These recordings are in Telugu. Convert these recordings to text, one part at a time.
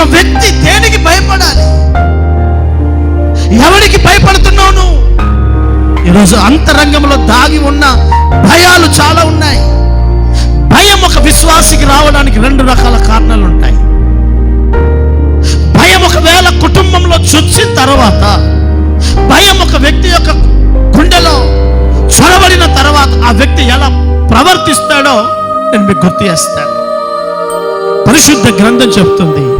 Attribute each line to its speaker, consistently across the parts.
Speaker 1: ఒక వ్యక్తి దేనికి భయపడాలి? ఎవరికి భయపడుతున్నావు నువ్వు? ఈరోజు అంతరంగంలో దాగి ఉన్న భయాలు చాలా ఉన్నాయి. భయం ఒక విశ్వాసికి రావడానికి రెండు రకాల కారణాలు ఉంటాయి. భయం ఒకవేళ కుటుంబంలో చొచ్చిన తర్వాత భయం ఒక వ్యక్తి యొక్క గుండెలో చొరబడిన తర్వాత ఆ వ్యక్తి ఎలా ప్రవర్తిస్తాడో నేను మీకు గుర్తు చేస్తాను. పరిశుద్ధ గ్రంథం చెప్తుంది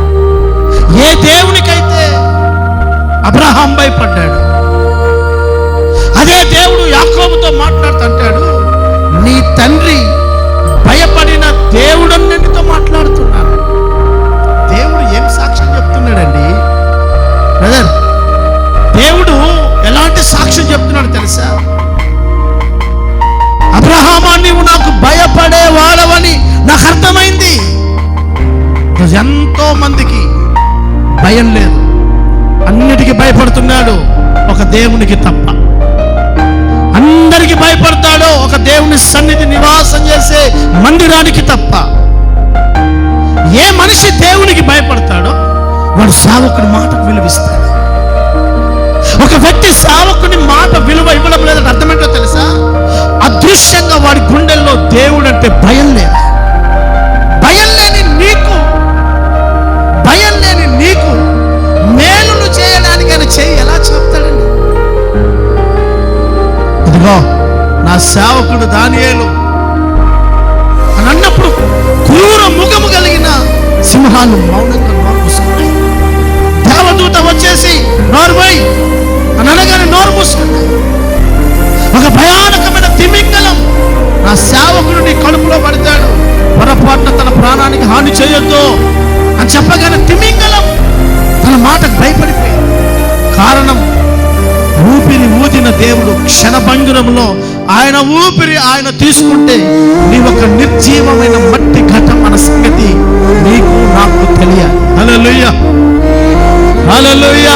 Speaker 1: అబ్రహాం భయపడ్డాడు. దేవునికి తప్ప. అందరికి భయపడతాడో ఒక దేవుని సన్నిధి నివాసం చేసే మందిరానికి తప్ప. ఏ మనిషి దేవునికి భయపడతాడో వాడు సేవకుడి మాటకు విలువిస్తాడు. ఒక వ్యక్తి సేవకుని మాట విలువ ఇవ్వడం లేదని అర్థమేంటో తెలుసా? అదృశ్యంగా వాడి గుండెల్లో దేవుడు అంటే భయం లేదు? ఇదిగో నా సేవకుడు దానియేలు. అని అన్నప్పుడు క్రూర ముఖము కలిగిన సింహాలు మౌనం దేవుడు క్షణభంగురంలో ఆయన ఊపిరి ఆయన తీసుకుంటే నీ ఒక నిర్జీవమైన మట్టి ఘటం మన సంగతి నీకు నాకు తెలియాలి. Hallelujah hallelujah.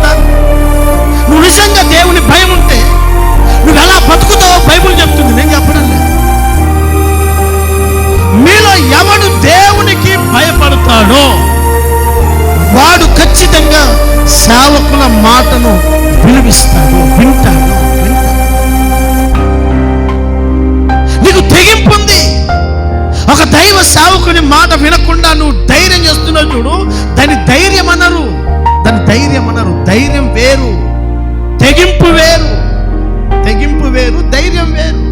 Speaker 1: ఉందా నువ్వు నిజంగా దేవుని భయం ఉంటే నువ్వు ఎలా బతుకుతావో బైబుల్ చెప్తుంది. నేను చెప్పడం లేదు మీలో ఎవడు దేవునికి భయపడతాడో వాడు ఖచ్చితంగా సేవకుల మాటను విలువిస్తాడు వింటాడు. నీకు తెగింపు ఉంది. ఒక దైవ సేవకుని మాట వినకుండా నువ్వు ధైర్యం చేస్తున్నావు చూడు. దాని ధైర్యం ధైర్యం అన్నారు. ధైర్యం వేరు. తెగింపు వేరు. తెగింపు వేరు. ధైర్యం వేరు.